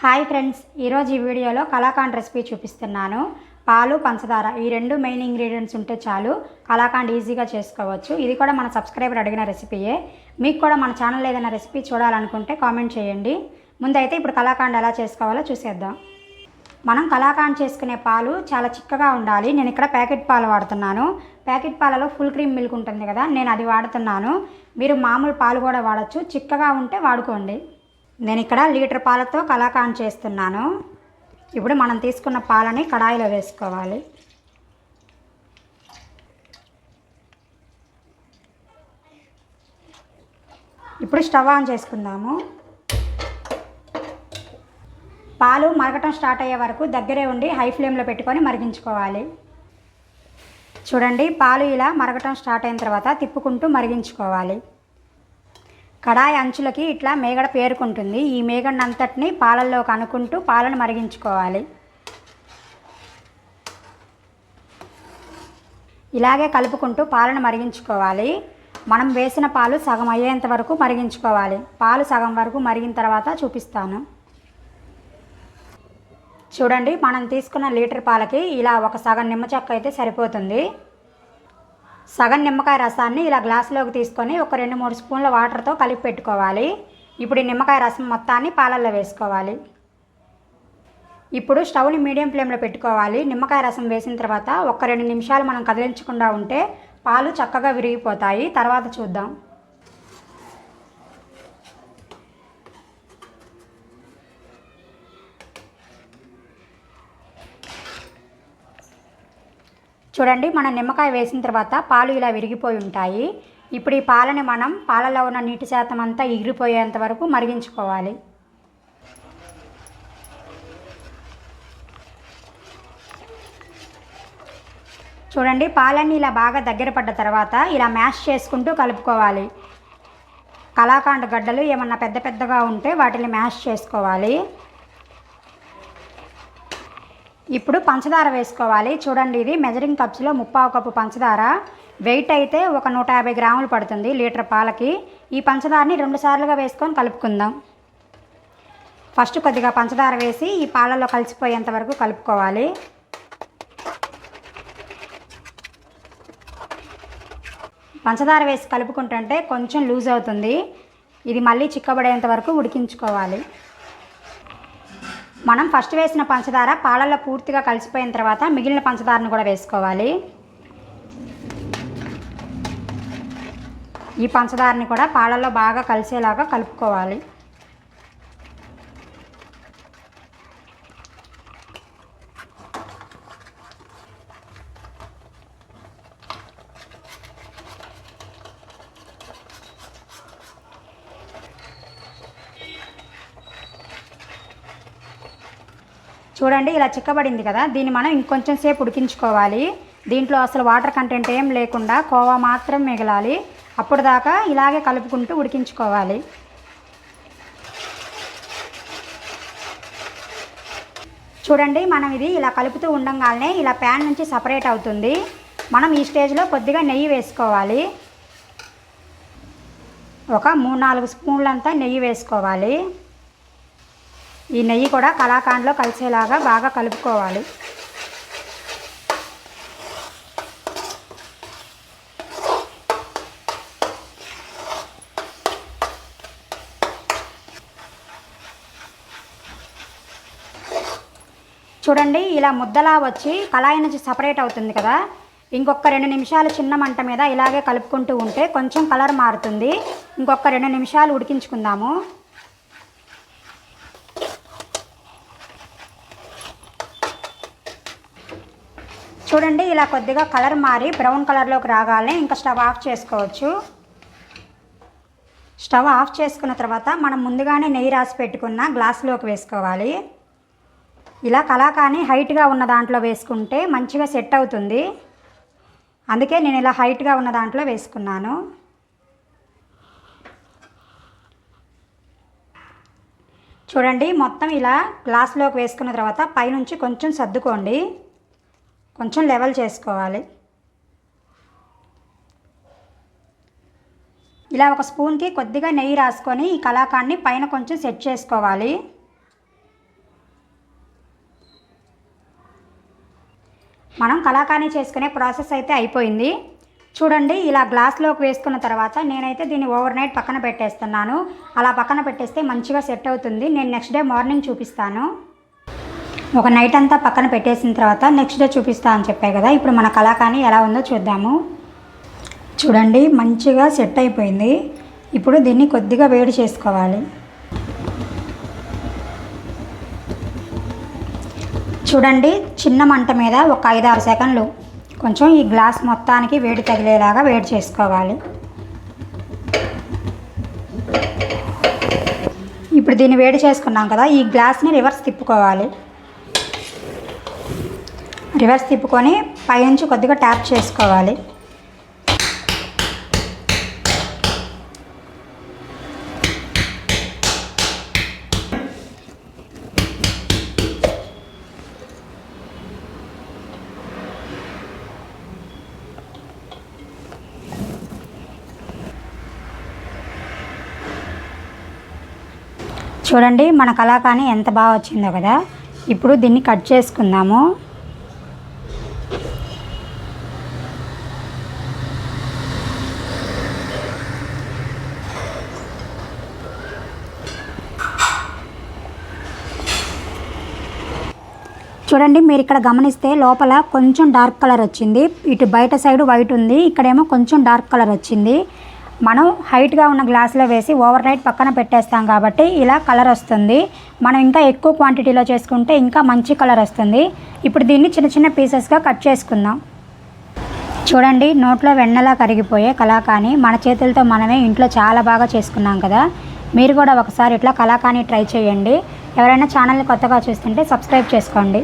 Hi friends ఈరోజు ఈ వీడియోలో కలాకాండ్ రెసిపీ చూపిస్తున్నాను. పాలు పంచదార ఈ రెండు మెయిన్ ఇంగ్రీడియంట్స్ ఉంటే చాలు. కలాకాండ్ ఈజీగా చేసుకోవచ్చు. ఇది కూడా మన సబ్స్క్రైబర్ అడిగిన రెసిపీయే. మీకు కూడా మన ఛానల్ ఏదైనా రెసిపీ చూడాలనుకుంటే కామెంట్ చేయండి. ముందైతే ఇప్పుడు కలాకాండ్ ఎలా చేసుకోవాలో చూసేద్దాం. మనం కలాకాండ్ చేసుకునే పాలు చాలా చిక్కగా ఉండాలి. నేను ఇక్కడ ప్యాకెట్ పాలు వాడుతున్నాను. ప్యాకెట్ పాలలో ఫుల్ క్రీమ్ మిల్క్ ఉంటుంది కదా నేను అది వాడుతున్నాను. మీరు మామూలు పాలు కూడా వాడచ్చు. చిక్కగా ఉంటే వాడుకోండి. నేను ఇక్కడ లీటర్ పాలతో కలాకాండ్ చేస్తున్నాను. ఇప్పుడు మనం తీసుకున్న పాలని కడాయిలో వేసుకోవాలి. ఇప్పుడు స్టవ్ ఆన్ చేసుకుందాము. పాలు మరగటం స్టార్ట్ అయ్యే వరకు దగ్గరే ఉండి హై ఫ్లేమ్లో పెట్టుకొని మరిగించుకోవాలి. చూడండి పాలు ఇలా మరగటం స్టార్ట్ అయిన తర్వాత తిప్పుకుంటూ మరిగించుకోవాలి. కడాయి అంచులకి ఇట్లా మేగడ పేరుకుంటుంది. ఈ మేగడంతటిని పాలల్లోకి పాలల్లో పాలను మరిగించుకోవాలి. ఇలాగే కలుపుకుంటూ పాలను మరిగించుకోవాలి. మనం వేసిన పాలు సగం అయ్యేంత వరకు మరిగించుకోవాలి. పాలు సగం వరకు మరిగిన తర్వాత చూపిస్తాను. చూడండి మనం తీసుకున్న లీటర్ పాలకి ఇలా ఒక సగం నిమ్మ చెక్క అయితే సరిపోతుంది. సగం నిమ్మకాయ రసాన్ని ఇలా గ్లాసులోకి తీసుకొని ఒక రెండు మూడు స్పూన్ల వాటర్తో కలిపి పెట్టుకోవాలి. ఇప్పుడు ఈ నిమ్మకాయ రసం మొత్తాన్ని పాలల్లో వేసుకోవాలి. ఇప్పుడు స్టవ్ని మీడియం ఫ్లేమ్లో పెట్టుకోవాలి. నిమ్మకాయ రసం వేసిన తర్వాత ఒక రెండు నిమిషాలు మనం కదిలించకుండా ఉంటే పాలు చక్కగా విరిగిపోతాయి. తర్వాత చూద్దాం. చూడండి మనం నిమ్మకాయ వేసిన తర్వాత పాలు ఇలా విరిగిపోయి ఉంటాయి. ఇప్పుడు ఈ పాలని మనం పాలలో ఉన్న నీటి శాతం అంతా ఎగిరిపోయేంత వరకు మరిగించుకోవాలి. చూడండి పాలన్నీ ఇలా బాగా దగ్గర పడ్డ తర్వాత ఇలా మ్యాష్ చేసుకుంటూ కలుపుకోవాలి. కళాకాండ గడ్డలు ఏమన్నా పెద్ద పెద్దగా ఉంటే వాటిని మ్యాష్ చేసుకోవాలి. ఇప్పుడు పంచదార వేసుకోవాలి. చూడండి ఇది మెజరింగ్ కప్స్లో ముప్పావు కప్పు పంచదార. వెయిట్ అయితే ఒక నూట యాభై గ్రాములు పడుతుంది లీటర్ పాలకి. ఈ పంచదారని రెండు సార్లుగా వేసుకొని కలుపుకుందాం. ఫస్ట్ కొద్దిగా పంచదార వేసి ఈ పాలలో కలిసిపోయేంత వరకు కలుపుకోవాలి. పంచదార వేసి కలుపుకుంటుంటే కొంచెం లూజ్ అవుతుంది. ఇది మళ్ళీ చిక్కబడేంత వరకు ఉడికించుకోవాలి. మనం ఫస్ట్ వేసిన పంచదార పాలల్లో పూర్తిగా కలిసిపోయిన తర్వాత మిగిలిన పంచదారను కూడా వేసుకోవాలి. ఈ పంచదారని కూడా పాలల్లో బాగా కలిసేలాగా కలుపుకోవాలి. చూడండి ఇలా చిక్కబడింది కదా. దీన్ని మనం ఇంకొంచెం సేపు ఉడికించుకోవాలి. దీంట్లో అసలు వాటర్ కంటెంట్ ఏం లేకుండా కోవా మాత్రం మిగలాలి. అప్పుడు దాకా ఇలాగే కలుపుకుంటూ ఉడికించుకోవాలి. చూడండి మనం ఇది ఇలా కలుపుతూ ఉండంగానే ఇలా ప్యాన్ నుంచి సపరేట్ అవుతుంది. మనం ఈ స్టేజ్లో కొద్దిగా నెయ్యి వేసుకోవాలి. ఒక మూడు నాలుగు స్పూన్లంతా నెయ్యి వేసుకోవాలి. ఈ నెయ్యి కూడా కళాకాండ్లో కలిసేలాగా బాగా కలుపుకోవాలి. చూడండి ఇలా ముద్దలా వచ్చి కళాయి నుంచి సపరేట్ అవుతుంది కదా. ఇంకొక రెండు నిమిషాలు చిన్న మంట మీద ఇలాగే కలుపుకుంటూ ఉంటే కొంచెం కలర్ మారుతుంది. ఇంకొక రెండు నిమిషాలు ఉడికించుకుందాము. చూడండి ఇలా కొద్దిగా కలర్ మారి బ్రౌన్ కలర్లోకి రాగానే ఇంకా స్టవ్ ఆఫ్ చేసుకోవచ్చు. స్టవ్ ఆఫ్ చేసుకున్న తర్వాత మనం ముందుగానే నెయ్యి రాసి పెట్టుకున్న గ్లాసులోకి వేసుకోవాలి. ఇలా కలాకాని హైట్గా ఉన్న దాంట్లో వేసుకుంటే మంచిగా సెట్ అవుతుంది. అందుకే నేను ఇలా హైట్గా ఉన్న దాంట్లో వేసుకున్నాను. చూడండి మొత్తం ఇలా గ్లాస్లోకి వేసుకున్న తర్వాత పైనుంచి కొంచెం సర్దుకోండి. కొంచెం లెవెల్ చేసుకోవాలి. ఇలా ఒక స్పూన్కి కొద్దిగా నెయ్యి రాసుకొని ఈ కళాకాన్ని పైన కొంచెం సెట్ చేసుకోవాలి. మనం కళాకాండి చేసుకునే ప్రాసెస్ అయితే అయిపోయింది. చూడండి ఇలా గ్లాస్లోకి వేసుకున్న తర్వాత నేనైతే దీన్ని ఓవర్ నైట్ పక్కన పెట్టేస్తున్నాను. అలా పక్కన పెట్టేస్తే మంచిగా సెట్ అవుతుంది. నేను నెక్స్ట్ డే మార్నింగ్ చూపిస్తాను. ఒక నైట్ అంతా పక్కన పెట్టేసిన తర్వాత నెక్స్ట్ డే చూపిస్తా అని చెప్పాయి కదా. ఇప్పుడు మన కళాకాని ఎలా ఉందో చూద్దాము. చూడండి మంచిగా సెట్ అయిపోయింది. ఇప్పుడు దీన్ని కొద్దిగా వేడి చేసుకోవాలి. చూడండి చిన్న మంట మీద ఒక ఐదు ఆరు సెకండ్లు కొంచెం ఈ గ్లాస్ మొత్తానికి వేడి తగిలేలాగా వేడి చేసుకోవాలి. ఇప్పుడు దీన్ని వేడి చేసుకున్నాం కదా ఈ గ్లాస్ని రివర్స్ తిప్పుకోవాలి. రివర్స్ తిప్పుకొని పైనుంచి కొద్దిగా ట్యాప్ చేసుకోవాలి. చూడండి మన కళాకాని ఎంత బాగా వచ్చిందో కదా. ఇప్పుడు దీన్ని కట్ చేసుకుందాము. చూడండి మీరు ఇక్కడ గమనిస్తే లోపల కొంచెం డార్క్ కలర్ వచ్చింది. ఇటు బయట సైడ్ వైట్ ఉంది ఇక్కడేమో కొంచెం డార్క్ కలర్ వచ్చింది. మనం హైట్గా ఉన్న గ్లాసులో వేసి ఓవర్ నైట్ పక్కన పెట్టేస్తాం కాబట్టి ఇలా కలర్ వస్తుంది. మనం ఇంకా ఎక్కువ క్వాంటిటీలో చేసుకుంటే ఇంకా మంచి కలర్ వస్తుంది. ఇప్పుడు దీన్ని చిన్న చిన్న పీసెస్గా కట్ చేసుకుందాం. చూడండి నోట్లో వెన్నలా కరిగిపోయే కళాకాని మన చేతులతో మనమే ఇంట్లో చాలా బాగా చేసుకున్నాం కదా. మీరు కూడా ఒకసారి ఇట్లా కళాకాని ట్రై చేయండి. ఎవరైనా ఛానల్ని కొత్తగా చూస్తుంటే సబ్స్క్రైబ్ చేసుకోండి.